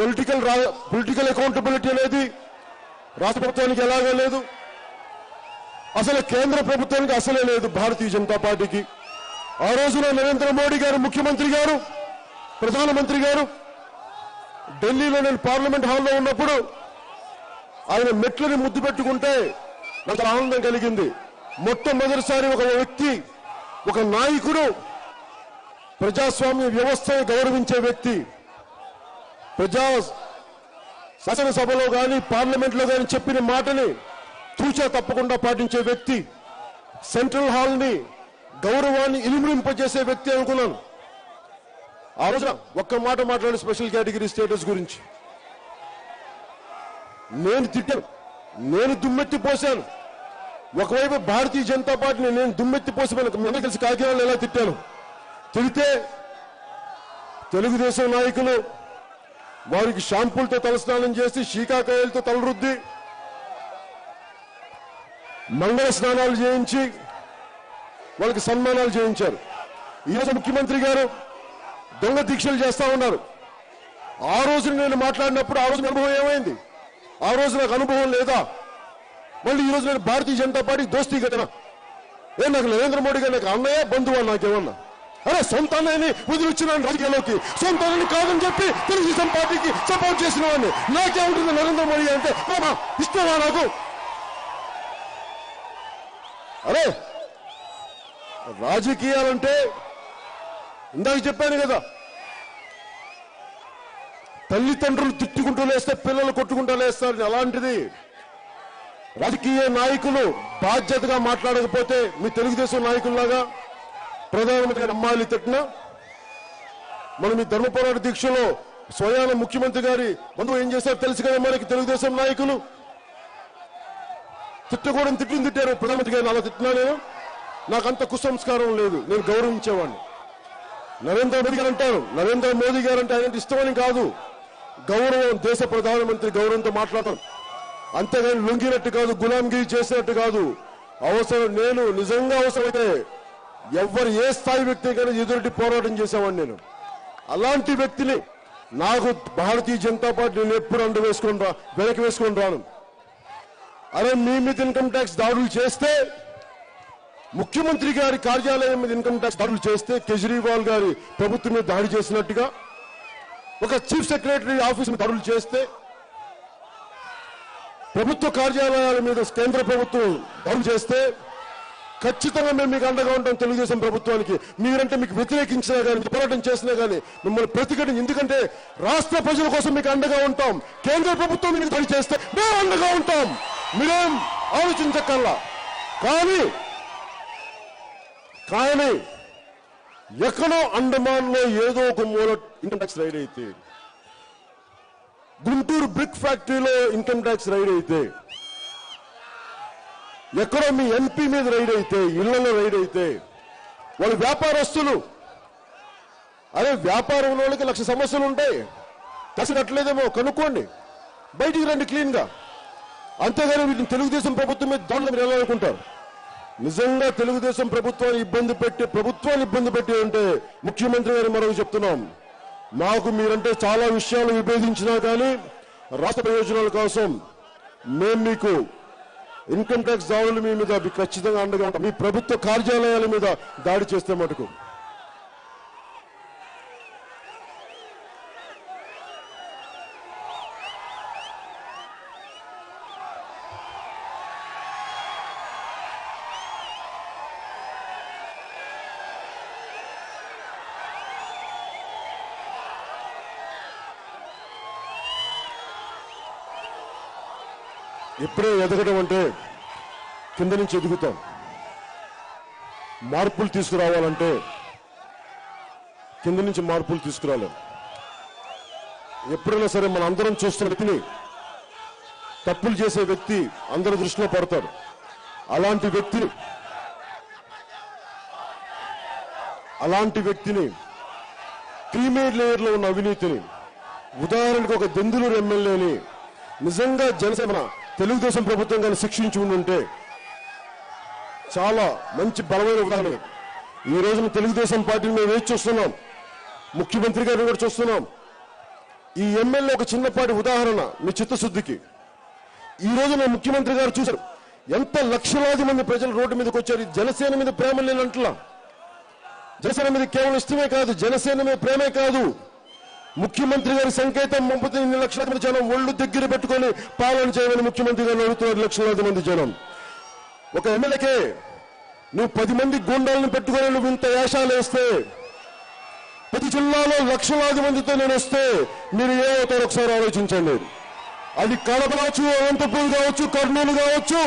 Political political accountability అనేది రాష్ట్ర ప్రభుత్వానికి ఎలాగో లేదు. అసలు కేంద్ర ప్రభుత్వానికి అసలే లేదు భారతీయ జనతా పార్టీకి. ఆ రోజున నరేంద్ర మోడీ గారు ముఖ్యమంత్రి గారు ప్రధానమంత్రి గారు ఢిల్లీలో నేను పార్లమెంట్ హాల్లో ఉన్నప్పుడు ఆయన మెట్లని ముద్దు పెట్టుకుంటే నాకు ఆనందం కలిగింది. మొట్టమొదటిసారి ఒక వ్యక్తి ఒక నాయకుడు ప్రజాస్వామ్య వ్యవస్థను గౌరవించే వ్యక్తి ప్రజా శాసనసభలో కానీ పార్లమెంట్లో కానీ చెప్పిన మాటని తూచా తప్పకుండా పాటించే వ్యక్తి సెంట్రల్ హాల్ని గౌరవాన్ని ఇలిమింపజేసే వ్యక్తి అనుకున్నాను. ఆ రోజున ఒక్క మాట మాట్లాడి స్పెషల్ కేటగిరీ స్టేటస్ గురించి. నేను తిట్టాను నేను దుమ్మెత్తి పోశాను. ఒకవైపు భారతీయ జనతా పార్టీని నేను దుమ్మెత్తి పోసిపోయిన మీద కలిసి కాకినాడలో ఎలా తిట్టాను? తిడితే తెలుగుదేశం నాయకులు వారికి షాంపూలతో తలస్నానం చేసి శీకాకాయలతో తలరుద్ది. మంగళ స్నానాలు చేయించి వాళ్ళకి సన్మానాలు చేయించారు. ఈరోజు ముఖ్యమంత్రి గారు దొంగ దీక్షలు చేస్తా ఉన్నారు. ఆ రోజు నేను మాట్లాడినప్పుడు ఆ రోజు అనుభవం ఏమైంది? ఆ రోజు నాకు అనుభవం లేదా? మళ్ళీ ఈ రోజు నేను భారతీయ జనతా పార్టీ దోస్తీ కదనా ఏ నాకు నరేంద్ర మోడీ గారు నాకు అన్నయ్య బంధువు నాకేమన్నా? అరే సొంతాన్ని వదిలిచ్చినాను రాజకీయాల్లోకి సొంతాన్ని కాదని చెప్పి తెలుగుదేశం పార్టీకి సపోర్ట్ చేసిన వాడిని. నాకేముంటుంది నరేంద్ర మోడీ అంటే "మామ, ఇష్టమా నాకు? అరే రాజకీయాలంటే ఇందాక చెప్పాను కదా తల్లిదండ్రులు తిట్టుకుంటూ లేస్తే పిల్లలు కొట్టుకుంటూ లేస్తారు అలాంటిది. రాజకీయ నాయకులు బాధ్యతగా మాట్లాడకపోతే మీ తెలుగుదేశం నాయకుల్లాగా ప్రధానమంత్రి గారి అమ్మాయిలు తిట్టినా మనం ఈ ధర్మ పోరాట దీక్షలో స్వయాన ముఖ్యమంత్రి గారి బంధువు ఏం చేశారు తెలుసు కదా మనకి తెలుగుదేశం నాయకులు. తిట్టకూడని తిట్టిన తిట్టారు. ప్రధానమంత్రి గారిని అలా తిట్టినా నేను? నాకు అంత కుసంస్కారం లేదు. నేను గౌరవించేవాడిని. నరేంద్ర మోదీ గారు అంటారు. నరేంద్ర మోదీ గారు అంటే ఆయన ఇష్టమని కాదు. గౌరవం దేశ ప్రధానమంత్రి గౌరవంతో మాట్లాడతాం. అంతేగాని లొంగినట్టు కాదు గులాంగిరి చేసినట్టు కాదు. అవసరం నేను నిజంగా అవసరమైతే ఎవరు ఏ స్థాయి వ్యక్తి కానీ ఎదురుటి పోరాటం చేసేవాడిని నేను. అలాంటి వ్యక్తిని నాకు భారతీయ జనతా పార్టీ నేను ఎప్పుడు అండు వేసుకొని రా వెనక్కి వేసుకొని రాను. అరే మీ మీద ఇన్కమ్ ట్యాక్స్ దాడులు చేస్తే ముఖ్యమంత్రి గారి కార్యాలయం మీద ఇన్కమ్ ట్యాక్స్ దాడులు చేస్తే కేజ్రీవాల్ గారి ప్రభుత్వం మీద దాడి చేసినట్టుగా ఒక చీఫ్ సెక్రటరీ ఆఫీస్ మీద దాడులు చేస్తే ప్రభుత్వ కార్యాలయాల మీద కేంద్ర ప్రభుత్వం దాడులు చేస్తే ఖచ్చితంగా మేము మీకు అండగా ఉంటాం తెలుగుదేశం ప్రభుత్వానికి. మీరంటే మీకు వ్యతిరేకించినా కానీ పోరాటం చేసినా కానీ మిమ్మల్ని ప్రతిఘటన ఎందుకంటే రాష్ట్ర ప్రజల కోసం మీకు అండగా ఉంటాం. కేంద్ర ప్రభుత్వం మీకు పని చేస్తే మేము అండగా ఉంటాం. మీరేం ఆలోచించక్కల్లా కానీ కానీ ఎక్కడో అండమాన్లో ఏదో ఒక మూల ఇన్కమ్ ట్యాక్స్ రైడ్ అయితే గుంటూరు బ్రిక్ ఫ్యాక్టరీలో ఇన్కమ్ ట్యాక్స్ రైడ్ అయితే ఎక్కడో మీ ఎంపీ మీద రైడ్ అయితే ఇళ్ళలో రైడ్ అయితే వాళ్ళు వ్యాపారస్తులు. అరే వ్యాపారం వాళ్ళకి లక్ష సమస్యలు ఉంటాయి. కసి కట్టలేదేమో కనుక్కోండి. బయటికి రండి క్లీన్గా. అంతేగాని వీటిని తెలుగుదేశం ప్రభుత్వం మీద దాడులు మీరు ఎలా అనుకుంటారు నిజంగా తెలుగుదేశం ప్రభుత్వాన్ని ఇబ్బంది పెట్టి ప్రభుత్వాన్ని ఇబ్బంది పెట్టి అంటే ముఖ్యమంత్రి గారు మరొక చెప్తున్నాం. మాకు మీరంటే చాలా విషయాలు విభేదించినా కానీ రాష్ట్ర ప్రయోజనాల కోసం మేము మీకు ఇన్కమ్ ట్యాక్స్ దాడులు మీ మీద మీకు ఖచ్చితంగా అండగా మీ ప్రభుత్వ కార్యాలయాల మీద దాడి చేస్తే మటుకు. ఎప్పుడే ఎదగడం అంటే కింద నుంచి ఎదుగుతాం. మార్పులు తీసుకురావాలంటే కింద నుంచి మార్పులు తీసుకురాలేం ఎప్పుడైనా సరే మన అందరం చూస్తున్న వ్యక్తిని తప్పులు చేసే వ్యక్తి అందరి దృష్టిలో పడతారు అలాంటి వ్యక్తిని అలాంటి వ్యక్తిని ప్రీమేడ్ లేయర్లో ఉన్న అవినీతిని ఉదాహరణకు ఒక దెందులూరు ఎమ్మెల్యేని నిజంగా జనసేన తెలుగుదేశం ప్రభుత్వం కానీ శిక్షించి ఉంటే చాలా మంచి బలమైన ఉదాహరణ. ఈ రోజున తెలుగుదేశం పార్టీని మేము వేచి చూస్తున్నాం? ముఖ్యమంత్రి గారిని కూడా చూస్తున్నాం. ఈ ఎమ్మెల్యే ఒక చిన్నపాటి ఉదాహరణ మీ చిత్తశుద్ధికి. ఈ రోజు నా ముఖ్యమంత్రి గారు చూశారు ఎంత లక్షలాది మంది ప్రజలు రోడ్డు మీదకి వచ్చారు జనసేన మీద ప్రేమ లేనంట్లా? జనసేన మీద కేవలం ఇష్టమే కాదు జనసేన మీద ప్రేమే కాదు. ముఖ్యమంత్రి గారి సంకేతం ముప్పై ఇన్ని మంది జనం ఒళ్ళు దగ్గర పెట్టుకొని పాలన చేయమని ముఖ్యమంత్రి గారు అడుగుతున్నారు లక్షలాది మంది జనం. ఒక ఎమ్మెల్యేకే నువ్వు పది మంది గుండాలను పెట్టుకొని నువ్వు ఇంత వేషాలు వేస్తే ప్రతి జిల్లాలో లక్షలాది మందితో నేను వస్తే మీరు ఏమవుతారో ఒకసారి ఆలోచించండి. అది కడప కావచ్చు అనంతపూర్ కావచ్చు కర్నూలు కావచ్చు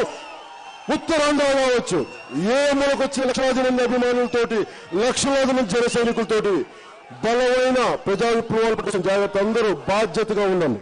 ఉత్తరాంధ్ర కావచ్చు. ఏ మూలకు వచ్చే లక్షలాది మంది అభిమానులతోటి లక్షలాది మంది జన సైనికులతోటి బలమైన ప్రజాభిప్రాయాల కోసం జాగ్రత్త అందరూ బాధ్యతగా ఉండండి.